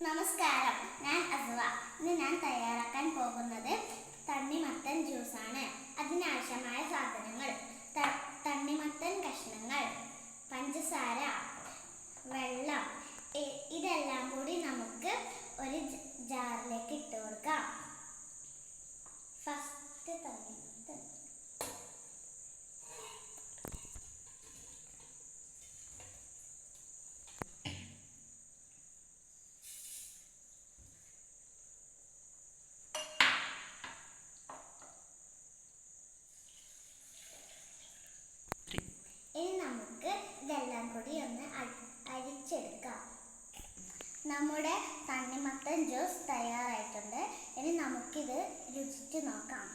നമസ്കാരം. ഞാൻ അസുവ. ഇന്ന് ഞാൻ തയ്യാറാക്കാൻ പോകുന്നത് തണ്ണിമത്തൻ ജ്യൂസാണ്. അതിനാവശ്യമായ സാധനങ്ങൾ. തണ്ണിമത്തൻ കഷ്ണങ്ങൾ പഞ്ചസാര വെള്ളം ഇതെല്ലാം കൂടി നമുക്ക് ഒരു ജാറിലേക്ക് ഇട്ട് കൊടുക്കാം ഫസ്റ്റ് തണ്ണിമത്തൻ ഇനി നമുക്ക് ഇതെല്ലാം കൂടി ഒന്ന് അ- അരിച്ചെടുക്കാം നമ്മുടെ തണ്ണിമത്തൻ ജ്യൂസ് തയ്യാറായിട്ടുണ്ട്. ഇനി നമുക്കിത് രുചിച്ച് നോക്കാം.